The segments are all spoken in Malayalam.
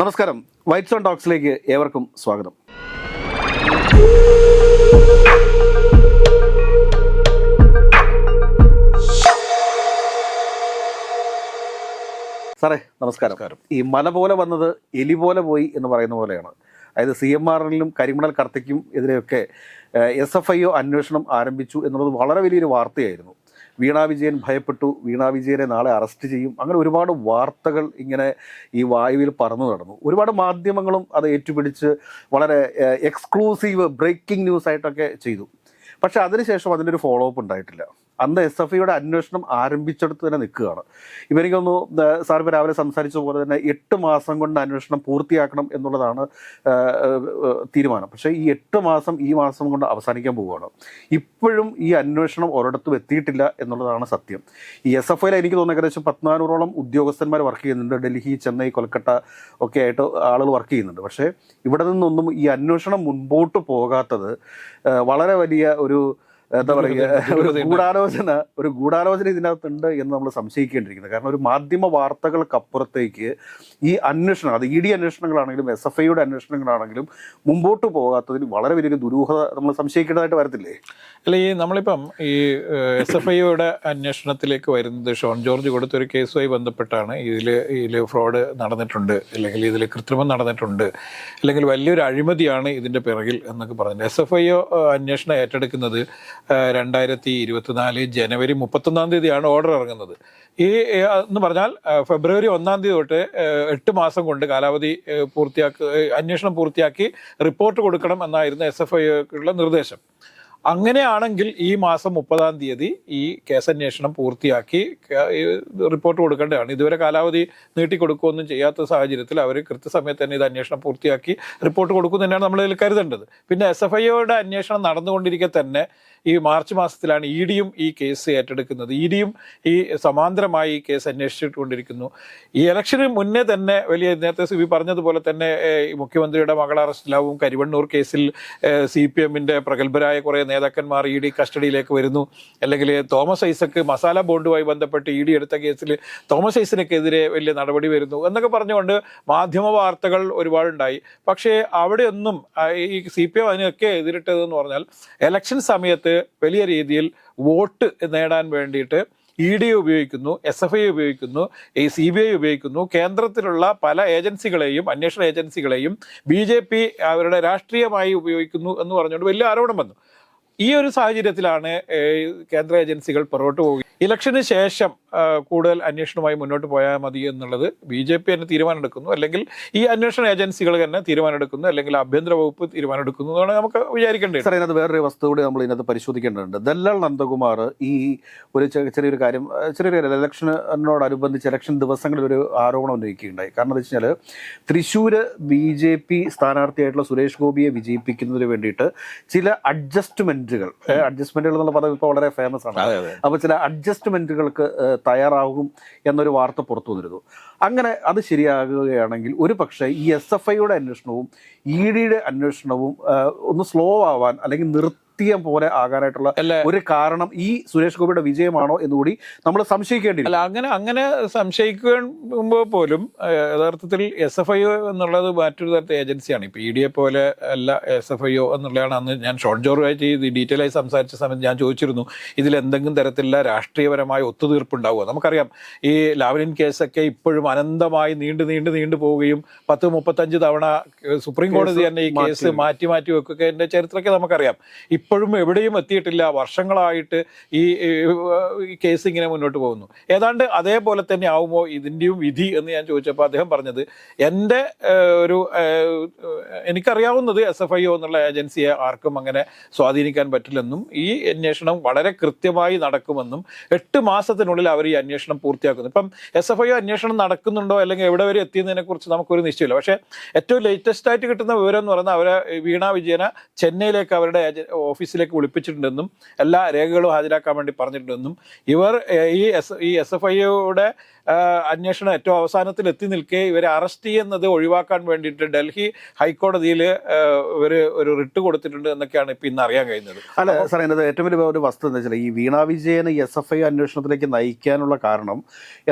നമസ്കാരം. വൈറ്റ് സോൺ ടോക്സിലേക്ക് ഏവർക്കും സ്വാഗതം. സാറേ നമസ്കാരം. ഈ മല പോലെ വന്നത് എലി പോലെ പോയി എന്ന് പറയുന്ന പോലെയാണ്. അതായത് സി എം ആറിലും കരിമണൽ കർത്തയ്ക്കും എതിരെയൊക്കെ എസ് എഫ് ഐ ഒ അന്വേഷണം ആരംഭിച്ചു എന്നുള്ളത് വളരെ വലിയൊരു വാർത്തയായിരുന്നു. വീണ വിജയൻ ഭയപ്പെട്ടു. വീണ വിജയനെ നാളെ അറസ്റ്റ് ചെയ്യും. അങ്ങനെ ഒരുപാട് വാർത്തകൾ ഇങ്ങനെ ഈ വായുവിൽ പറന്നു നടന്നു. ഒരുപാട് മാധ്യമങ്ങളും അത് ഏറ്റുപിടിച്ച് വളരെ എക്സ്ക്ലൂസീവ് ബ്രേക്കിംഗ് ന്യൂസ് ആയിട്ടൊക്കെ ചെയ്തു. പക്ഷേ അതിനുശേഷം അതിന്റെ ഒരു ഫോളോ അപ്പ് ഉണ്ടായിട്ടില്ല. അന്ന് എസ് എഫ് ഐയുടെ അന്വേഷണം ആരംഭിച്ചെടുത്ത് തന്നെ നിൽക്കുകയാണ്. ഇപ്പം എനിക്കൊന്നു സാർ ഇപ്പോൾ രാവിലെ സംസാരിച്ച പോലെ തന്നെ എട്ട് മാസം കൊണ്ട് അന്വേഷണം പൂർത്തിയാക്കണം എന്നുള്ളതാണ് തീരുമാനം. പക്ഷേ ഈ എട്ട് മാസം ഈ മാസം കൊണ്ട് അവസാനിക്കാൻ പോവുകയാണ്. ഇപ്പോഴും ഈ അന്വേഷണം ഒരിടത്തും എത്തിയിട്ടില്ല എന്നുള്ളതാണ് സത്യം. ഈ എസ് എഫ് ഐയിൽ എനിക്ക് തോന്നുന്നു ഏകദേശം പത്തിനാനൂറോളം ഉദ്യോഗസ്ഥന്മാർ വർക്ക് ചെയ്യുന്നുണ്ട്. ഡൽഹി ചെന്നൈ കൊൽക്കട്ട ഒക്കെ ആയിട്ട് ആളുകൾ വർക്ക് ചെയ്യുന്നുണ്ട്. പക്ഷേ ഇവിടെ നിന്നൊന്നും ഈ അന്വേഷണം മുൻപോട്ട് പോകാത്തത് വളരെ വലിയ ഒരു എന്താ പറയുക ഒരു ഗൂഢാലോചന ഒരു ഗൂഢാലോചന ഇതിനകത്തുണ്ട് എന്ന് നമ്മൾ സംശയിക്കേണ്ടിയിരിക്കുന്നത് കാരണം ഒരു മാധ്യമ വാർത്തകൾക്കപ്പുറത്തേക്ക് ഈ അന്വേഷണം അത് ഇ ഡി അന്വേഷണങ്ങളാണെങ്കിലും എസ് എഫ് ഐയുടെ അന്വേഷണങ്ങളാണെങ്കിലും മുമ്പോട്ട് പോകാത്തതിന് വളരെ വലിയൊരു ദുരൂഹത നമ്മൾ സംശയിക്കേണ്ടതായിട്ട് വരത്തില്ലേ? അല്ല ഈ നമ്മളിപ്പം ഈ എസ് എഫ് ഐയുടെ അന്വേഷണത്തിലേക്ക് വരുന്നത് ഷോൺ ജോർജ് കൊടുത്തൊരു കേസുമായി ബന്ധപ്പെട്ടാണ്. ഇതിൽ ഇതിൽ ഫ്രോഡ് നടന്നിട്ടുണ്ട് അല്ലെങ്കിൽ ഇതിൽ കൃത്രിമം നടന്നിട്ടുണ്ട് അല്ലെങ്കിൽ വലിയൊരു അഴിമതിയാണ് ഇതിന്റെ പിറകിൽ എന്നൊക്കെ പറഞ്ഞത് എസ് എഫ് ഐ അന്വേഷണം ഏറ്റെടുക്കുന്നത് രണ്ടായിരത്തി ഇരുപത്തിനാല് ജനുവരി മുപ്പത്തൊന്നാം തീയതിയാണ് ഓർഡർ ഇറങ്ങുന്നത്. ഈ എന്ന് പറഞ്ഞാൽ ഫെബ്രുവരി ഒന്നാം തീയതി തൊട്ട് എട്ട് മാസം കൊണ്ട് കാലാവധി പൂർത്തിയാക്കി അന്വേഷണം പൂർത്തിയാക്കി റിപ്പോർട്ട് കൊടുക്കണം എന്നായിരുന്നു എസ് എഫ് ഐക്കുള്ള നിർദ്ദേശം. അങ്ങനെയാണെങ്കിൽ ഈ മാസം മുപ്പതാം തീയതി ഈ കേസന്വേഷണം പൂർത്തിയാക്കി റിപ്പോർട്ട് കൊടുക്കേണ്ടതാണ്. ഇതുവരെ കാലാവധി നീട്ടിക്കൊടുക്കുകയൊന്നും ചെയ്യാത്ത സാഹചര്യത്തിൽ അവർ കൃത്യസമയത്ത് തന്നെ ഇത് അന്വേഷണം പൂർത്തിയാക്കി റിപ്പോർട്ട് കൊടുക്കും തന്നെയാണ് നമ്മൾ കരുതേണ്ടത്. പിന്നെ എസ് എഫ് ഐയുടെ അന്വേഷണം നടന്നുകൊണ്ടിരിക്കെ തന്നെ ഈ മാർച്ച് മാസത്തിലാണ് ഇ ഡിയും ഈ കേസ് ഏറ്റെടുക്കുന്നത്. ഇ ഡിയും ഈ സമാന്തരമായി ഈ കേസ് അന്വേഷിച്ചുകൊണ്ടിരിക്കുന്നു. ഈ ഇലക്ഷന് മുന്നേ തന്നെ വലിയ നേരത്തെ സുബി പറഞ്ഞതുപോലെ തന്നെ മുഖ്യമന്ത്രിയുടെ മകൾ അറസ്റ്റിലാവും. കരിവണ്ണൂർ കേസിൽ സി പി എമ്മിന്റെ പ്രഗത്ഭരായ കുറേ നേതാക്കന്മാർ ഇ ഡി കസ്റ്റഡിയിലേക്ക് വരുന്നു. അല്ലെങ്കിൽ തോമസ് ഐസക്ക് മസാല ബോണ്ടുമായി ബന്ധപ്പെട്ട് ഇ ഡി എടുത്ത കേസിൽ തോമസ് ഐസനക്കെതിരെ വലിയ നടപടി വരുന്നു എന്നൊക്കെ പറഞ്ഞുകൊണ്ട് മാധ്യമ വാർത്തകൾ ഒരുപാടുണ്ടായി. പക്ഷേ അവിടെയൊന്നും ഈ സി പി എം അതിനൊക്കെ എതിരിട്ടതെന്ന് പറഞ്ഞാൽ ഇലക്ഷൻ സമയത്ത് വലിയ രീതിയിൽ വോട്ട് നേടാൻ വേണ്ടിയിട്ട് ഇ ഡി ഉപയോഗിക്കുന്നു എസ് എഫ് ഐ ഉപയോഗിക്കുന്നു ഈ സി ബി ഐ ഉപയോഗിക്കുന്നു. കേന്ദ്രത്തിലുള്ള പല ഏജൻസികളെയും അന്വേഷണ ഏജൻസികളെയും ബി ജെ പി അവരുടെ രാഷ്ട്രീയമായി ഉപയോഗിക്കുന്നു എന്ന് പറഞ്ഞുകൊണ്ട് വലിയ ആരോപണം വന്നു. ഈ ഒരു സാഹചര്യത്തിലാണ് കേന്ദ്ര ഏജൻസികൾ പുറകോട്ട് പോകുക ഇലക്ഷന് ശേഷം കൂടുതൽ അന്വേഷണവുമായി മുന്നോട്ട് പോയാൽ മതി എന്നുള്ളത് ബി ജെ പി തന്നെ തീരുമാനമെടുക്കുന്നു. അല്ലെങ്കിൽ ഈ അന്വേഷണ ഏജൻസികൾ തന്നെ തീരുമാനമെടുക്കുന്നു. അല്ലെങ്കിൽ ആഭ്യന്തര വകുപ്പ് തീരുമാനമെടുക്കുന്നു എന്നാണ് നമുക്ക് വിചാരിക്കേണ്ടത് സാർ ഇതിനകത്ത് വേറൊരു വസ്തു കൂടി നമ്മൾ ഇതിനകത്ത് പരിശോധിക്കേണ്ടതുണ്ട്. ദല്ലാൽ നന്ദകുമാർ ഈ ഒരു ചെറിയൊരു കാര്യം ചെറിയൊരു കാര്യം ഇലക്ഷനോടനുബന്ധിച്ച് ഇലക്ഷൻ ദിവസങ്ങളിൽ ഒരു ആരോപണം ഉന്നയിക്കുകയുണ്ടായി. കാരണം എന്താ വെച്ച് കഴിഞ്ഞാൽ തൃശ്ശൂർ ബി ജെ പി സ്ഥാനാർത്ഥിയായിട്ടുള്ള സുരേഷ് ഗോപിയെ വിജയിപ്പിക്കുന്നതിന് വേണ്ടിയിട്ട് ചില അഡ്ജസ്റ്റ്മെന്റുകൾ അഡ്ജസ്റ്റ്മെന്റുകൾ എന്നുള്ള പദം ഇപ്പോൾ വളരെ ഫേമസ് ആണ്. അപ്പോൾ ചില അഡ്ജസ്റ്റ്മെന്റുകൾക്ക് തയ്യാറാകും എന്നൊരു വാർത്ത പുറത്തു വന്നിരുന്നു. അങ്ങനെ അത് ശരിയാകുകയാണെങ്കിൽ ഒരു പക്ഷേ ഈ എസ് എഫ് ഐയുടെ അന്വേഷണവും ഇ ഡിയുടെ അന്വേഷണവും ഒന്ന് സ്ലോ ആവാൻ അല്ലെങ്കിൽ നിർത്തിയ പോലെ ആകാനായിട്ടുള്ള ഒരു കാരണം ഈ സുരേഷ് ഗോപിയുടെ വിജയമാണോ എന്നുകൂടി നമ്മൾ സംശയിക്കേണ്ടി അല്ല അങ്ങനെ അങ്ങനെ സംശയിക്കുമ്പോൾ പോലും യഥാർത്ഥത്തിൽ എസ് എഫ് ഐ ഒ എന്നുള്ളത് മറ്റൊരു തരത്തെ ഏജൻസിയാണ്. ഇപ്പൊ ഇ എ പോലെ അല്ല എസ് എഫ് ഐ ഒ എന്നുള്ളതാണ് അന്ന് ഞാൻ ഷോർട്ട് ജോറുമായിട്ട് ഇത് ഡീറ്റെയിൽ ആയി സംസാരിച്ച സമയത്ത് ഞാൻ ചോദിച്ചിരുന്നു ഇതിൽ എന്തെങ്കിലും തരത്തിലുള്ള രാഷ്ട്രീയപരമായ ഒത്തുതീർപ്പ് ഉണ്ടാവുമോ നമുക്കറിയാം ഈ ലാവലിൻ കേസൊക്കെ ഇപ്പോഴും അനന്തമായി നീണ്ടു നീണ്ടു നീണ്ടു പോവുകയും പത്ത് മുപ്പത്തഞ്ച് തവണ സുപ്രീം കോടതി തന്നെ ഈ കേസ് മാറ്റി. മാറ്റി മാറ്റി വെക്കുകയൊക്കെ എന്റെ ചരിത്രമൊക്കെ നമുക്കറിയാം. ഇപ്പോഴും എവിടെയും എത്തിയിട്ടില്ല. വർഷങ്ങളായിട്ട് ഈ കേസ് ഇങ്ങനെ മുന്നോട്ട് പോകുന്നു. ഏതാണ്ട് അതേപോലെ തന്നെ ആവുമോ ഇതിന്റെയും വിധി എന്ന് ഞാൻ ചോദിച്ചപ്പോൾ അദ്ദേഹം പറഞ്ഞത് എന്റെ ഒരു എനിക്കറിയാവുന്നത് എസ് എഫ് ഐ ഒ എന്നുള്ള ഏജൻസിയെ ആർക്കും അങ്ങനെ സ്വാധീനിക്കാൻ പറ്റില്ലെന്നും ഈ അന്വേഷണം വളരെ കൃത്യമായി നടക്കുമെന്നും എട്ട് മാസത്തിനുള്ളിൽ അവർ ഈ അന്വേഷണം പൂർത്തിയാക്കുന്നു. ഇപ്പം എസ് എഫ് ഐ ഒ അന്വേഷണം നടക്കുന്നുണ്ടോ അല്ലെങ്കിൽ എവിടെ വരെ എത്തിയതിനെ കുറിച്ച് നമുക്കൊരു നിശ്ചയമില്ല. പക്ഷേ ഏറ്റവും ലേറ്റസ്റ്റ് ആയിട്ട് കിട്ടുന്ന വിവരം എന്ന് പറയുന്നത് അവരെ വീണ വിജയന ചെന്നൈയിലേക്ക് അവരുടെ ഏജ- ഓഫീസിലേക്ക് വിളിപ്പിച്ചിട്ടുണ്ടെന്നും എല്ലാ രേഖകളും ഹാജരാക്കാൻ വേണ്ടി പറഞ്ഞിട്ടുണ്ടെന്നും ഇവർ ഈ എസ് ഈ എസ് എഫ് ഐയുടെ അന്വേഷണം ഏറ്റവും അവസാനത്തിൽ എത്തി നിൽക്കെ. ഇവരെ അറസ്റ്റ് ചെയ്യുന്നത് ഒഴിവാക്കാൻ വേണ്ടിയിട്ട് ഡൽഹി ഹൈക്കോടതിയിൽ ഇവർ ഒരു റിട്ട് കൊടുത്തിട്ടുണ്ട് എന്നൊക്കെയാണ് ഇപ്പം ഇന്ന് അറിയാൻ കഴിയുന്നത്. അല്ല സാർ അതിനകത്ത് ഏറ്റവും വലിയ ഒരു വസ്തു എന്താ വെച്ചാൽ ഈ വീണ വിജയന് എസ് എഫ് ഐ അന്വേഷണത്തിലേക്ക് നയിക്കാനുള്ള കാരണം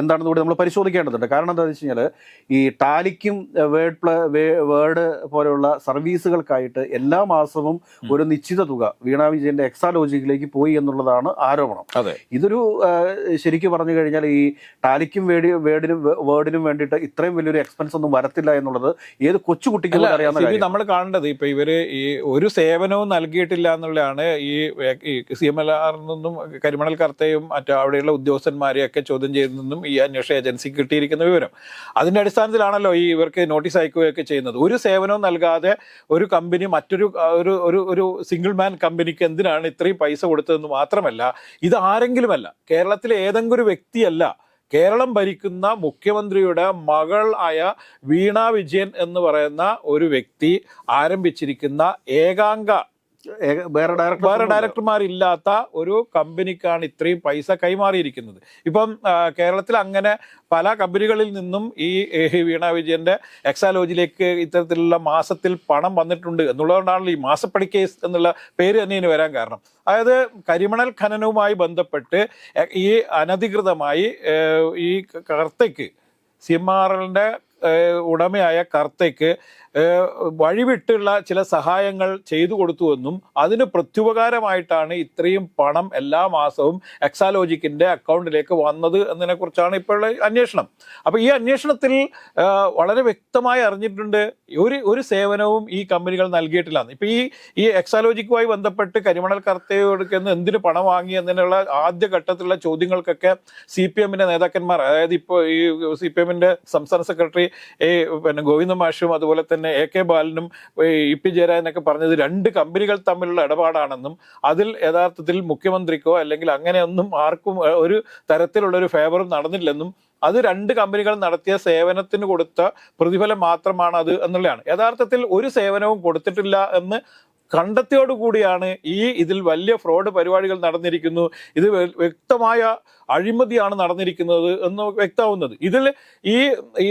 എന്താണെന്ന് കൂടി നമ്മൾ പരിശോധിക്കേണ്ടതുണ്ട്. കാരണം എന്താണെന്ന് വെച്ച് കഴിഞ്ഞാൽ ഈ ടാലിക്കും വേർഡ് പ്ല വേർഡ് പോലെയുള്ള സർവീസുകൾക്കായിട്ട് എല്ലാ മാസവും ഒരു നിശ്ചിത തുക വീണ വിജയന്റെ എക്സാലോജിക്കിലേക്ക് പോയി എന്നുള്ളതാണ് ആരോപണം. അതെ. ഇതൊരു ശരിക്കും പറഞ്ഞു കഴിഞ്ഞാൽ ഈ ടാലിക്കും വേടി വേർഡിനും വേർഡിനും വേണ്ടിയിട്ട് ഇത്രയും വലിയൊരു എക്സ്പെൻസ് ഒന്നും വരത്തില്ല എന്നുള്ളത് ഏത് കൊച്ചുകുട്ടിക്കും അറിയാം അറിയാവുന്ന നമ്മൾ കാണേണ്ടത് ഇപ്പൊ ഇവർ ഈ ഒരു സേവനവും നൽകിയിട്ടില്ല എന്നുള്ളതാണ് ഈ സി എം എൽ ആറിൽ നിന്നും കരിമണൽ കർത്തയും മറ്റു അവിടെയുള്ള ഉദ്യോഗസ്ഥന്മാരെയൊക്കെ ചോദ്യം ചെയ്തതെന്നും ഈ അന്വേഷണ ഏജൻസി കിട്ടിയിരിക്കുന്ന വിവരം. അതിന്റെ അടിസ്ഥാനത്തിലാണല്ലോ ഈ ഇവർക്ക് നോട്ടീസ് അയക്കുകയൊക്കെ ചെയ്യുന്നത്. ഒരു സേവനവും നൽകാതെ ഒരു കമ്പനി മറ്റൊരു ഒരു ഒരു ഒരു സിംഗിൾ മാൻ കമ്പനിക്ക് എന്തിനാണ് ഇത്രയും പൈസ കൊടുത്തതെന്ന് മാത്രമല്ല ഇത് ആരെങ്കിലുമല്ല. കേരളത്തിലെ ഏതെങ്കിലും ഒരു വ്യക്തിയല്ല കേരളം ഭരിക്കുന്ന മുഖ്യമന്ത്രിയുടെ മകൾ ആയ വീണ വിജയൻ എന്ന് പറയുന്ന ഒരു വ്യക്തി ആരംഭിച്ചിരിക്കുന്ന ഏകാംഗ ഏക- വേറെ വേറെ ഡയറക്ടർമാരില്ലാത്ത ഒരു കമ്പനിക്കാണ് ഇത്രയും പൈസ കൈമാറിയിരിക്കുന്നത്. ഇപ്പം കേരളത്തിൽ അങ്ങനെ പല കമ്പനികളിൽ നിന്നും ഈ വീണ വിജയന്റെ എക്സാലോജിയിലേക്ക് ഇത്തരത്തിലുള്ള മാസത്തിൽ പണം വന്നിട്ടുണ്ട് എന്നുള്ളതുകൊണ്ടാണല്ലോ ഈ മാസപ്പടി കേസ് എന്നുള്ള പേര് തന്നെ ഇതിന് വരാൻ കാരണം. അതായത് കരിമണൽ ഖനനവുമായി ബന്ധപ്പെട്ട് ഈ അനധികൃതമായി ഈ കർത്തയ്ക്ക് സി എം ആർ എല്ലിന്റെ ഉടമയായ കർത്തയ്ക്ക് വഴിവിട്ടുള്ള ചില സഹായങ്ങൾ ചെയ്തു കൊടുത്തുവെന്നും അതിന് പ്രത്യുപകാരമായിട്ടാണ് ഇത്രയും പണം എല്ലാ മാസവും എക്സാലോജിക്കിന്റെ അക്കൗണ്ടിലേക്ക് വന്നത് എന്നതിനെ കുറിച്ചാണ് ഇപ്പോഴുള്ള അന്വേഷണം. അപ്പോൾ ഈ അന്വേഷണത്തിൽ വളരെ വ്യക്തമായി അറിഞ്ഞിട്ടുണ്ട് ഒരു ഒരു സേവനവും ഈ കമ്പനികൾ നൽകിയിട്ടില്ല. ഇപ്പോൾ ഈ ഈ എക്സാലോജിക്കുമായി ബന്ധപ്പെട്ട് കരിമണൽ കർത്തയോടുക്കുന്ന എന്തിന് പണം വാങ്ങി എന്നതിനുള്ള ആദ്യ ഘട്ടത്തിലുള്ള ചോദ്യങ്ങൾക്കൊക്കെ സി പി എമ്മിന്റെ നേതാക്കന്മാർ അതായത് ഇപ്പോൾ ഈ സി പി എമ്മിന്റെ സംസ്ഥാന സെക്രട്ടറി ഈ പിന്നെ ഗോവിന്ദ മാഷും അതുപോലെ തന്നെ എ കെ ബാലനും ഇ പി ജയരാജനൊക്കെ പറഞ്ഞത് രണ്ട് കമ്പനികൾ തമ്മിലുള്ള ഇടപാടാണെന്നും അതിൽ യഥാർത്ഥത്തിൽ മുഖ്യമന്ത്രിക്കോ അല്ലെങ്കിൽ അങ്ങനെയൊന്നും ആർക്കും ഒരു തരത്തിലുള്ള ഒരു ഫേവറും നടന്നില്ലെന്നും അത് രണ്ട് കമ്പനികൾ നടത്തിയ സേവനത്തിന് കൊടുത്ത പ്രതിഫലം മാത്രമാണ് അത് എന്നുള്ളതാണ്. യഥാർത്ഥത്തിൽ ഒരു സേവനവും കൊടുത്തിട്ടില്ല എന്ന് കണ്ടെത്തിയോടുകൂടിയാണ് ഈ ഇതിൽ വലിയ ഫ്രോഡ് പരിപാടികൾ നടന്നിരിക്കുന്നു. ഇത് വ്യക്തമായ അഴിമതിയാണ് നടന്നിരിക്കുന്നത് എന്ന് വ്യക്തമാവുന്നത്. ഇതിൽ ഈ ഈ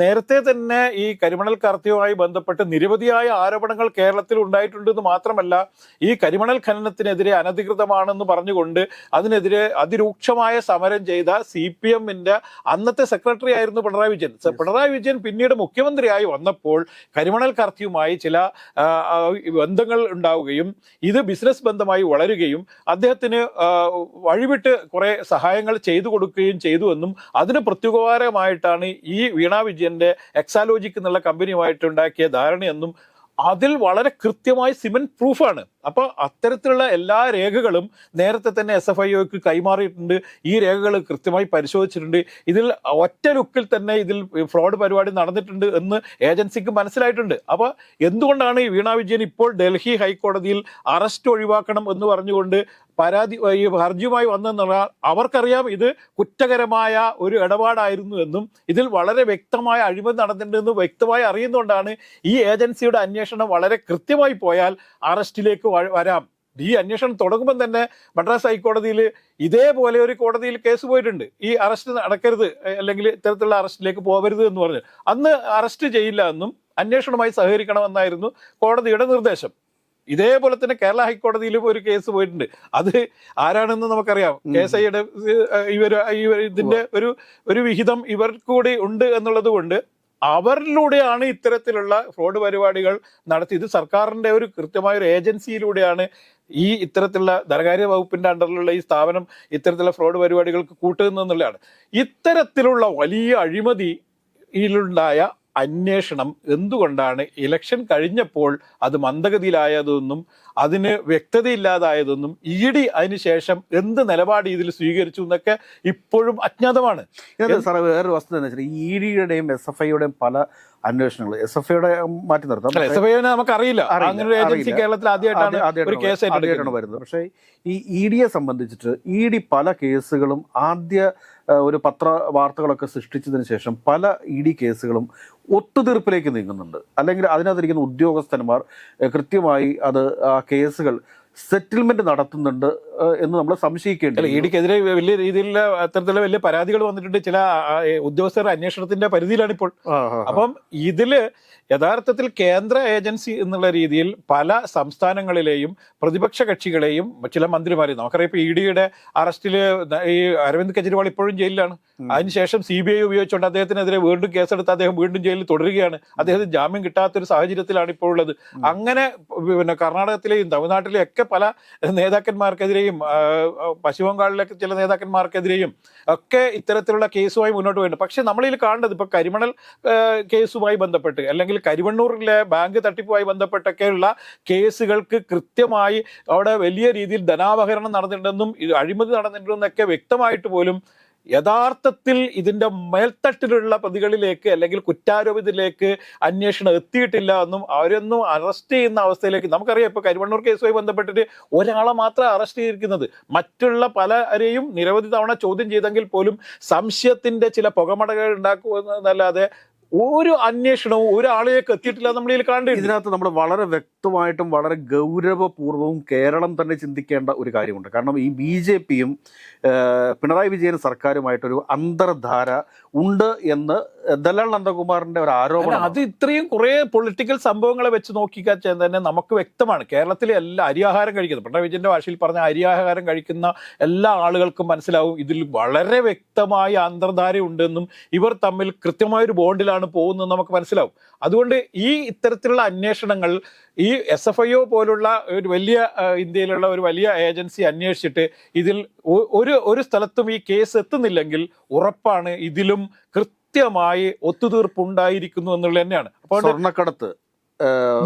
നേരത്തെ തന്നെ ഈ കരിമണൽ കർത്തയുമായി ബന്ധപ്പെട്ട് നിരവധിയായ ആരോപണങ്ങൾ കേരളത്തിൽ ഉണ്ടായിട്ടുണ്ടെന്ന് മാത്രമല്ല ഈ കരിമണൽ ഖനനത്തിനെതിരെ അനധികൃതമാണെന്ന് പറഞ്ഞുകൊണ്ട് അതിനെതിരെ അതിരൂക്ഷമായ സമരം ചെയ്ത സി പി എമ്മിന്റെ അന്നത്തെ സെക്രട്ടറി ആയിരുന്നു പിണറായി വിജയൻ. പിണറായി വിജയൻ പിന്നീട് മുഖ്യമന്ത്രിയായി വന്നപ്പോൾ കരിമണൽ കർത്തയുമായി ചില ആ, ഉണ്ടാവുകയും ഇത് ബിസിനസ് ബന്ധമായി വളരുകയും അദ്ദേഹത്തിന് വഴിവിട്ട് കുറെ സഹായങ്ങൾ ചെയ്തു കൊടുക്കുകയും ചെയ്തു എന്നും അതിന് പ്രത്യുപകാരമായിട്ടാണ് ഈ വീണ വിജയന്റെ എക്സാലോജിക് എന്നുള്ള കമ്പനിയുമായിട്ടുണ്ടാക്കിയ ധാരണയെന്നും അതിൽ വളരെ കൃത്യമായി സിമെന്റ് പ്രൂഫാണ്. അപ്പൊ അത്തരത്തിലുള്ള എല്ലാ രേഖകളും നേരത്തെ തന്നെ എസ് എഫ് ഐ ഒക്ക് കൈമാറിയിട്ടുണ്ട്. ഈ രേഖകൾ കൃത്യമായി പരിശോധിച്ചിട്ടുണ്ട്. ഇതിൽ ഒറ്റ ലുക്കിൽ തന്നെ ഇതിൽ ഫ്രോഡ് പരിപാടി നടന്നിട്ടുണ്ട് എന്ന് ഏജൻസിക്ക് മനസ്സിലായിട്ടുണ്ട്. അപ്പൊ എന്തുകൊണ്ടാണ് ഈ വീണ വിജയൻ ഇപ്പോൾ ഡൽഹി ഹൈക്കോടതിയിൽ അറസ്റ്റ് ഒഴിവാക്കണം എന്ന് പറഞ്ഞുകൊണ്ട് പരാതി ഈ ഹർജിയുമായി വന്നെന്നുള്ള അവർക്കറിയാം ഇത് കുറ്റകരമായ ഒരു ഇടപാടായിരുന്നു എന്നും ഇതിൽ വളരെ വ്യക്തമായ അഴിമതി നടന്നിട്ടുണ്ടെന്ന് വ്യക്തമായി അറിയുന്നതുകൊണ്ടാണ് ഈ ഏജൻസിയുടെ അന്വേഷണം വളരെ കൃത്യമായി പോയാൽ അറസ്റ്റിലേക്ക് വരാം. ഈ അന്വേഷണം തുടങ്ങുമ്പോൾ തന്നെ മദ്രാസ് ഹൈക്കോടതിയിൽ ഇതേപോലെ ഒരു കോടതിയിൽ കേസ് പോയിട്ടുണ്ട്. ഈ അറസ്റ്റ് നടക്കരുത് അല്ലെങ്കിൽ ഇത്തരത്തിലുള്ള അറസ്റ്റിലേക്ക് പോകരുത് എന്ന് പറഞ്ഞു. അന്ന് അറസ്റ്റ് ചെയ്യില്ല എന്നും അന്വേഷണവുമായി സഹകരിക്കണമെന്നായിരുന്നു കോടതിയുടെ നിർദ്ദേശം. ഇതേപോലെ തന്നെ കേരള ഹൈക്കോടതിയിലും ഒരു കേസ് പോയിട്ടുണ്ട്. അത് ആരാണെന്ന് നമുക്കറിയാം. കെ എസ് ഐയുടെ ഇവർ ഇവർ ഇതിന്റെ ഒരു ഒരു വിഹിതം ഇവർക്കൂടി ഉണ്ട് എന്നുള്ളത് കൊണ്ട് അവരിലൂടെയാണ് ഇത്തരത്തിലുള്ള ഫ്രോഡ് പരിപാടികൾ നടത്തി. ഇത് സർക്കാരിന്റെ ഒരു കൃത്യമായ ഒരു ഏജൻസിയിലൂടെയാണ് ഈ ഇത്തരത്തിലുള്ള ധനകാര്യ വകുപ്പിന്റെ അണ്ടറിലുള്ള ഈ സ്ഥാപനം ഇത്തരത്തിലുള്ള ഫ്രോഡ് പരിപാടികൾക്ക് കൂട്ടുന്നതെന്നുള്ളതാണ് ഇത്തരത്തിലുള്ള വലിയ അഴിമതിയിലുണ്ടായ അന്വേഷണം എന്തുകൊണ്ടാണ് ഇലക്ഷൻ കഴിഞ്ഞപ്പോൾ അത് മന്ദഗതിയിലായതെന്നും അതിന് വ്യക്തതയില്ലാതായതെന്നും ഇ ഡി അതിനുശേഷം എന്ത് നിലപാട് ഇതിൽ സ്വീകരിച്ചു എന്നൊക്കെ ഇപ്പോഴും അജ്ഞാതമാണ്. സാറേ വേറൊരു വസ്തുത എന്താ വെച്ചാൽ ഇ ഡിയുടെയും എസ് എഫ് ഐയുടെയും പല അന്വേഷണങ്ങൾ. എസ് എഫ് ഐയുടെ മാറ്റി നിർത്താം. എസ് എഫ് ഐ നമുക്കറിയില്ല. അറിയില്ല, അങ്ങനെ ഒരു ഏജൻസി കേരളത്തിൽ ആദ്യമായിട്ടാണ് ഒരു കേസ് ആദ്യമായിട്ടാണ് വരുന്നത് പക്ഷേ ഈ ഇ ഡിയെ സംബന്ധിച്ചിട്ട് ഇ ഡി പല കേസുകളും ആദ്യ ഒരു പത്ര വാർത്തകളൊക്കെ സൃഷ്ടിച്ചതിന് ശേഷം പല ഇ ഡി കേസുകളും ഒത്തുതീർപ്പിലേക്ക് നീങ്ങുന്നുണ്ട്. അല്ലെങ്കിൽ അതിനകത്തിരിക്കുന്ന ഉദ്യോഗസ്ഥന്മാർ കൃത്യമായി അത് ആ കേസുകൾ സെറ്റിൽമെന്റ് നടത്തുന്നുണ്ട് എന്ന് നമ്മൾ സംശയിക്കേണ്ടത് ഇടിക്കെതിരെ വലിയ രീതിയിലുള്ള അത്തരത്തിലുള്ള വലിയ പരാതികൾ വന്നിട്ടുണ്ട് ചില ഉദ്യോഗസ്ഥർ അന്വേഷണത്തിന്റെ പരിധിയിലാണ് ഇപ്പോൾ. അപ്പം ഇതിൽ യഥാർത്ഥത്തിൽ കേന്ദ്ര ഏജൻസി എന്നുള്ള രീതിയിൽ പല സംസ്ഥാനങ്ങളിലെയും പ്രതിപക്ഷ കക്ഷികളെയും ചില മന്ത്രിമാരെ നമുക്കറിയാം ഇപ്പൊ ഇ ഡിയുടെ അറസ്റ്റിൽ ഈ അരവിന്ദ് കെജ്രിവാൾ ഇപ്പോഴും ജയിലിലാണ്. അതിനുശേഷം സി ബി ഐ ഉപയോഗിച്ചുകൊണ്ട് അദ്ദേഹത്തിനെതിരെ വീണ്ടും കേസെടുത്ത് അദ്ദേഹം വീണ്ടും ജയിലിൽ തുടരുകയാണ്. അദ്ദേഹത്തിന് ജാമ്യം കിട്ടാത്തൊരു സാഹചര്യത്തിലാണ് ഇപ്പോൾ ഉള്ളത്. അങ്ങനെ പിന്നെ കർണാടകത്തിലെയും തമിഴ്നാട്ടിലെയും ഒക്കെ പല നേതാക്കന്മാർക്കെതിരെയും പശ്ചിമ ബംഗാളിലെ ചില നേതാക്കന്മാർക്കെതിരെയും ഒക്കെ ഇത്തരത്തിലുള്ള കേസുമായി മുന്നോട്ട് പോയിട്ടുണ്ട്. പക്ഷെ നമ്മളിൽ കാണേണ്ടത് ഇപ്പൊ കരിമണൽ കേസുമായി ബന്ധപ്പെട്ട് അല്ലെങ്കിൽ കരിമണ്ണൂരിലെ ബാങ്ക് തട്ടിപ്പുമായി ബന്ധപ്പെട്ടൊക്കെയുള്ള കേസുകൾക്ക് കൃത്യമായി അവിടെ വലിയ രീതിയിൽ ധനാപഹരണം നടന്നിട്ടുണ്ടെന്നും അഴിമതി നടന്നിട്ടുണ്ടെന്നൊക്കെ വ്യക്തമായിട്ട് പോലും യഥാർത്ഥത്തിൽ ഇതിന്റെ മേൽത്തട്ടിലുള്ള പ്രതികളിലേക്ക് അല്ലെങ്കിൽ കുറ്റാരോപിതരിലേക്ക് അന്വേഷണം എത്തിയിട്ടില്ല എന്നും അവരൊന്നും അറസ്റ്റ് ചെയ്യുന്ന അവസ്ഥയിലേക്ക് നമുക്കറിയാം ഇപ്പൊ കരുവണ്ണൂർ കേസുമായി ബന്ധപ്പെട്ടിട്ട് ഒരാളെ മാത്രം അറസ്റ്റ് ചെയ്തിരിക്കുന്നത്. മറ്റുള്ള പലരെയും നിരവധി തവണ ചോദ്യം ചെയ്തെങ്കിൽ പോലും സംശയത്തിന്റെ ചില പുകമടകൾ ഉണ്ടാക്കുമെന്നല്ലാതെ ഒരു അന്വേഷണവും ഒരാളിലേക്ക് എത്തിയിട്ടില്ല നമ്മൾ ഇതിൽ കാണേണ്ടത് ഇതിനകത്ത് നമ്മൾ വളരെ വ്യക്തമായിട്ടും വളരെ ഗൗരവപൂർവവും കേരളം തന്നെ ചിന്തിക്കേണ്ട ഒരു കാര്യമുണ്ട്. കാരണം ഈ ബി ജെ പിയും പിണറായി വിജയൻ സർക്കാരുമായിട്ടൊരു അന്തർധാര ഉണ്ട് എന്ന് ദലാൽ നന്ദകുമാറിന്റെ ഒരു ആരോപണം. അത് ഇത്രയും കുറെ പൊളിറ്റിക്കൽ സംഭവങ്ങളെ വെച്ച് നോക്കിക്കാൻ തന്നെ നമുക്ക് വ്യക്തമാണ്. കേരളത്തിലെ എല്ലാ അരിയാഹാരം കഴിക്കുന്നത് പിണറായി വിജയന്റെ ഭാഷയിൽ പറഞ്ഞ അരിയാഹാരം കഴിക്കുന്ന എല്ലാ ആളുകൾക്കും മനസ്സിലാവും ഇതിൽ വളരെ വ്യക്തമായ അന്തർധാര ഉണ്ടെന്നും ഇവർ തമ്മിൽ കൃത്യമായ ഒരു ബോണ്ടിലാണ് പോകുന്നത് നമുക്ക് മനസ്സിലാവും. അതുകൊണ്ട് ഈ ഇത്തരത്തിലുള്ള അന്വേഷണങ്ങൾ ഈ എസ് എഫ് ഐ ഒ പോലുള്ള ഒരു വലിയ ഇന്ത്യയിലുള്ള ഒരു വലിയ ഏജൻസി അന്വേഷിച്ചിട്ട് ഇതിൽ ഒരു ഒരു സ്ഥലത്തും ഈ കേസ് എത്തുന്നില്ലെങ്കിൽ ഉറപ്പാണ് ഇതിലും കൃത്യമായി ഒത്തുതീർപ്പുണ്ടായിരിക്കുന്നു എന്നുള്ളത് തന്നെയാണ്. അപ്പോൾ സ്വർണക്കടത്ത്.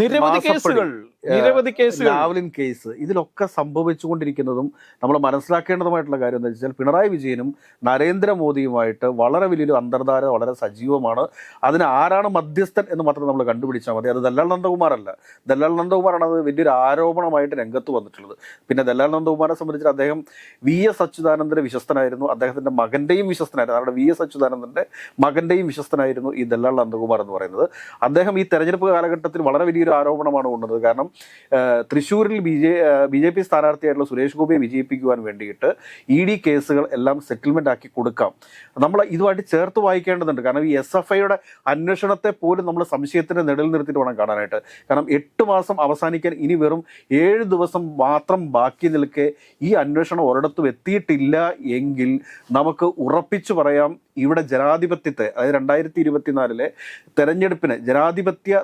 നിരവധി കേസുകൾ നിരവധി കേസുകൾ. Lavalin case. ഇതിലൊക്കെ സംഭവിച്ചുകൊണ്ടിരിക്കുന്നതും നമ്മൾ മനസ്സിലാക്കേണ്ടതുമായിട്ടുള്ള കാര്യം എന്താ വെച്ചാൽ പിണറായി വിജയനും നരേന്ദ്രമോദിയുമായിട്ട് വളരെ വലിയൊരു അന്തർധാര വളരെ സജീവമാണ്. അതിന് ആരാണ് മധ്യസ്ഥൻ എന്ന് മാത്രം നമ്മൾ കണ്ടുപിടിച്ചാൽ മതി. അത് ദല്ലാൽ നന്ദകുമാറല്ല. ദല്ലാൽ നന്ദകുമാറാണ് അത് വലിയൊരു ആരോപണമായിട്ട് രംഗത്ത് വന്നിട്ടുള്ളത്. പിന്നെ ദല്ലാൽ നന്ദകുമാരെ സംബന്ധിച്ച് അദ്ദേഹം വി എസ് അച്യുതാനന്ദന്റെ വിശ്വസ്തനായിരുന്നു. അദ്ദേഹത്തിന്റെ മകന്റെയും വിശ്വസ്തനായിരുന്നു. അവരുടെ വി എസ് അച്യുതാനന്ദന്റെ മകന്റെയും വിശ്വസ്തനായിരുന്നു ഈ ദല്ലാൽ നന്ദകുമാർ എന്ന് പറയുന്നത്. അദ്ദേഹം ഈ തെരഞ്ഞെടുപ്പ് കാലഘട്ടത്തിൽ വളരെ വലിയൊരു ആരോപണമാണ് കൊണ്ടത് കാരണം തൃശ്ശൂരിൽ B J B J P സ്ഥാനാർത്ഥിയായിട്ടുള്ള Suresh ഗോപിയെ വിജയിപ്പിക്കുവാൻ വേണ്ടിയിട്ട് ഇ ഡി കേസുകൾ എല്ലാം സെറ്റിൽമെന്റ് ആക്കി കൊടുക്കാം. നമ്മൾ ഇതുമായിട്ട് ചേർത്ത് വായിക്കേണ്ടതുണ്ട്. കാരണം ഈ എസ് എഫ് ഐയുടെ അന്വേഷണത്തെ പോലും നമ്മൾ സംശയത്തിന്റെ നിഴൽ നിർത്തിയിട്ട് വേണം കാണാനായിട്ട്. കാരണം എട്ട് മാസം അവസാനിക്കാൻ ഇനി വെറും ഏഴ് ദിവസം മാത്രം ബാക്കി നിൽക്കെ ഈ അന്വേഷണം ഒരിടത്തും എത്തിയിട്ടില്ല എങ്കിൽ നമുക്ക് ഉറപ്പിച്ചു പറയാം ഇവിടെ ജനാധിപത്യത്തെ അതായത് രണ്ടായിരത്തി ഇരുപത്തിനാലിലെ തെരഞ്ഞെടുപ്പിന് ജനാധിപത്യ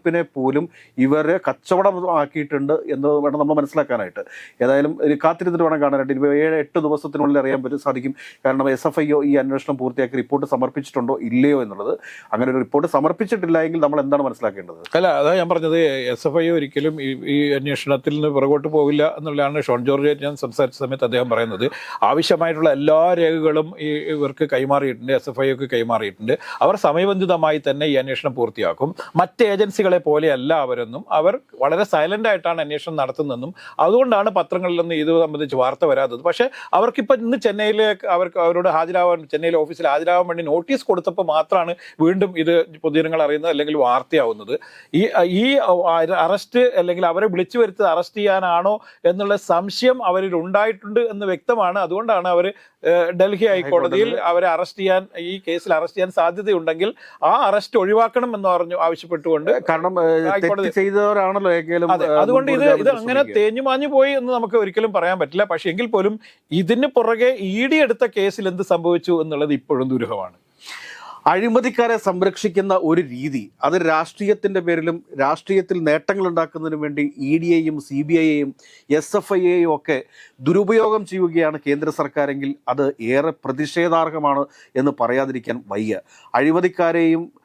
തെരഞ്ഞെടുപ്പിനെ പോലും ഇവരെ കച്ചവടം ആക്കിയിട്ടുണ്ട് എന്ന് വേണം നമ്മൾ മനസ്സിലാക്കാനായിട്ട്. ഏതായാലും കാത്തിരുന്നിട്ട് വേണം കാണാനായിട്ട്. ഇനി ഏഴ് എട്ട് ദിവസത്തിനുള്ളിൽ അറിയാൻ പറ്റും സാധിക്കും. കാരണം എസ് എഫ് ഐ ഈ അന്വേഷണം പൂർത്തിയാക്കി റിപ്പോർട്ട് സമർപ്പിച്ചിട്ടുണ്ടോ ഇല്ലയോ എന്നുള്ളത്. അങ്ങനെ ഒരു റിപ്പോർട്ട് സമർപ്പിച്ചിട്ടില്ല എങ്കിൽ നമ്മൾ എന്താണ് മനസ്സിലാക്കേണ്ടത്? അല്ല അതാ ഞാൻ പറഞ്ഞത്. എസ് എഫ് ഐ ഒരിക്കലും ഈ അന്വേഷണത്തിൽ നിന്ന് പുറകോട്ട് പോകില്ല എന്നുള്ളതാണ് ഷോൺ ജോർജ് ഞാൻ സംസാരിച്ച സമയത്ത് അദ്ദേഹം പറയുന്നത്. ആവശ്യമായിട്ടുള്ള എല്ലാ രേഖകളും ഈ ഇവർക്ക് കൈമാറിയിട്ടുണ്ട്. എസ് എഫ് ഐക്ക് കൈമാറിയിട്ടുണ്ട്. അവർ സമയബന്ധിതമായി തന്നെ ഈ അന്വേഷണം പൂർത്തിയാക്കും. മറ്റ് ഏജൻസികളെ പോലെയല്ല അവരെന്നും. അവർ വളരെ സൈലന്റ് ആയിട്ടാണ് അന്വേഷണം നടത്തുന്നതെന്നും. അതുകൊണ്ടാണ് പത്രങ്ങളിലൊന്നും ഇത് സംബന്ധിച്ച് വാർത്ത വരാത്തത്. പക്ഷേ അവർക്കിപ്പോൾ ഇന്ന് ചെന്നൈയിലേക്ക് അവർക്ക് അവരോട് ഹാജരാവാൻ ചെന്നൈയിലെ ഓഫീസിൽ ഹാജരാവാൻ വേണ്ടി നോട്ടീസ് കൊടുത്തപ്പോൾ മാത്രമാണ് വീണ്ടും ഇത് പൊതുജനങ്ങൾ അറിയുന്നത് അല്ലെങ്കിൽ വാർത്തയാവുന്നത്. ഈ ഈ അറസ്റ്റ് അല്ലെങ്കിൽ അവരെ വിളിച്ചു വരുത്തത് അറസ്റ്റ് ചെയ്യാനാണോ എന്നുള്ള സംശയം അവരിൽ ഉണ്ടായിട്ടുണ്ട് എന്ന് വ്യക്തമാണ്. അതുകൊണ്ടാണ് അവർ ഡൽഹി ഹൈക്കോടതിയിൽ അവരെ അറസ്റ്റ് ചെയ്യാൻ ഈ കേസിൽ അറസ്റ്റ് ചെയ്യാൻ സാധ്യതയുണ്ടെങ്കിൽ ആ അറസ്റ്റ് ഒഴിവാക്കണം എന്ന് പറഞ്ഞു ആവശ്യപ്പെട്ടുകൊണ്ട് കാരണം ചെയ്തവരാണല്ലോ അതുകൊണ്ട് ഇത് ഇത് അങ്ങനെ തേഞ്ഞു മാഞ്ഞു പോയി എന്ന് നമുക്ക് ഒരിക്കലും പറയാൻ പറ്റില്ല. പക്ഷെ എങ്കിൽ പോലും ഇതിന് പുറകെ ഇ ഡി എടുത്ത കേസിൽ എന്ത് സംഭവിച്ചു എന്നുള്ളത് ഇപ്പോഴും ദുരൂഹമാണ്. അഴിമതിക്കാരെ സംരക്ഷിക്കുന്ന ഒരു രീതി അത് രാഷ്ട്രീയത്തിന്റെ പേരിലും രാഷ്ട്രീയത്തിൽ നേട്ടങ്ങൾ ഉണ്ടാക്കുന്നതിന് വേണ്ടി ഇ ഡി എയും സി ബി ഐയെയും എസ് എഫ് ഐയെയും ഒക്കെ ദുരുപയോഗം ചെയ്യുകയാണ് കേന്ദ്ര സർക്കാരെങ്കിൽ അത് ഏറെ പ്രതിഷേധാർഹമാണ് എന്ന് പറയാതിരിക്കാൻ വയ്യ. അഴിമതിക്കാരെയും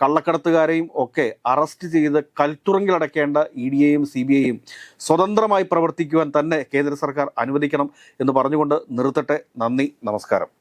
കള്ളക്കടത്തുകാരെയും ഒക്കെ അറസ്റ്റ് ചെയ്ത് കൽത്തുറങ്കിലടക്കേണ്ട ഇ ഡി എയും സി ബി ഐയും സ്വതന്ത്രമായി പ്രവർത്തിക്കുവാൻ തന്നെ കേന്ദ്ര സർക്കാർ അനുവദിക്കണം എന്ന് പറഞ്ഞുകൊണ്ട് നിർത്തട്ടെ. നന്ദി നമസ്കാരം.